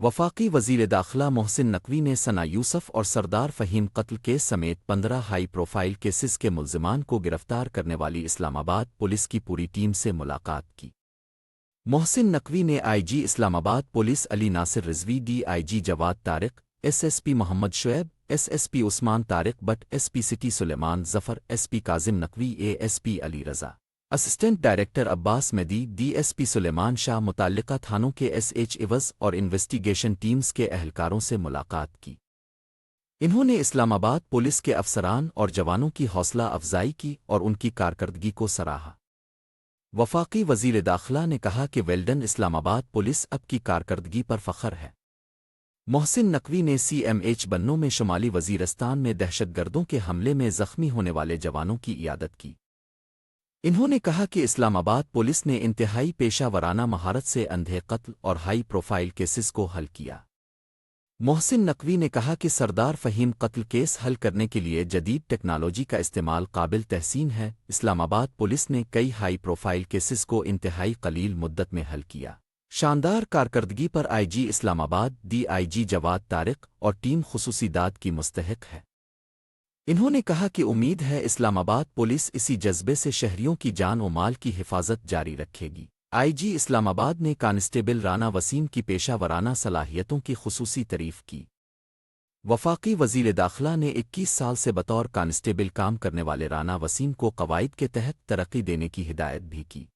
वफाकी वज़ीर दाखिला मोहसिन नकवी ने सना यूसुफ और सरदार फ़हीम कत्ल केस समेत पंद्रह हाई प्रोफ़ाइल केसेस के मुलजमान को गिरफ़्तार करने वाली इस्लामाबाद पुलिस की पूरी टीम से मुलाकात की। मोहसिन नकवी ने IG Islamabad police Ali Nasir Rizvi D IG Jawad Tariq, SSP Mohammad Shoaib, SSP Usman Tariq, Butt SP city Suleman, Zafar SP Kazim Naqvi, ASP Ali Raza. Assistant director Abbas Mehdi DSP Suleman Shah मुतलका थानों के SH इवज और investigation teams के अहलकारों से मुलाकात की। इन्होंने Islamabad police के अफसरान और जवानों की हौसला अफजाई की और उनकी कारकर्दगी को सराहा। वफाकी वज़ीर दाखिला ने कहा कि वेल्डन इस्लामाबाद पुलिस अब की कारकर्दगी पर फखर है। मोहसिन नकवी ने सीएमएच बन्नों में शुमाली वजीरस्तान में दहशतगर्दों के हमले में जख्मी होने वाले जवानों की इयादत की। इन्होंने कहा कि इस्लामाबाद पुलिस ने इंतहाई पेशा वराना महारत से अंधे कत्ल और हाई प्रोफ़ाइल केसेस को हल किया। मोहसिन नकवी ने कहा कि सरदार फ़हीम कत्ल केस हल करने के लिए जदीद टेक्नोलॉजी का इस्तेमाल काबिल तहसीन है। इस्लामाबाद पुलिस ने कई हाई प्रोफ़ाइल केसेस को इंतहाई कलील मुद्दत में हल किया। शानदार कारकर्दगी पर आईजी इस्लामाबाद, डीआईजी जवाद तारिक और टीम खसूसी दाद की मुस्तक है। इन्होंने कहा कि उम्मीद है इस्लामाबाद पुलिस इसी जज्बे से शहरियों की जान और माल की हिफाजत जारी रखेगी। आईजी इस्लामाबाद ने कांस्टेबल राना वसीम की पेशा वराना सलाहियतों की खसूसी तारीफ़ की। वफाकी वज़ीर दाखिला ने 21 साल से बतौर कांस्टेबल काम करने वाले राना वसीम को कवायद के तहत तरक्की देने की हिदायत भी की।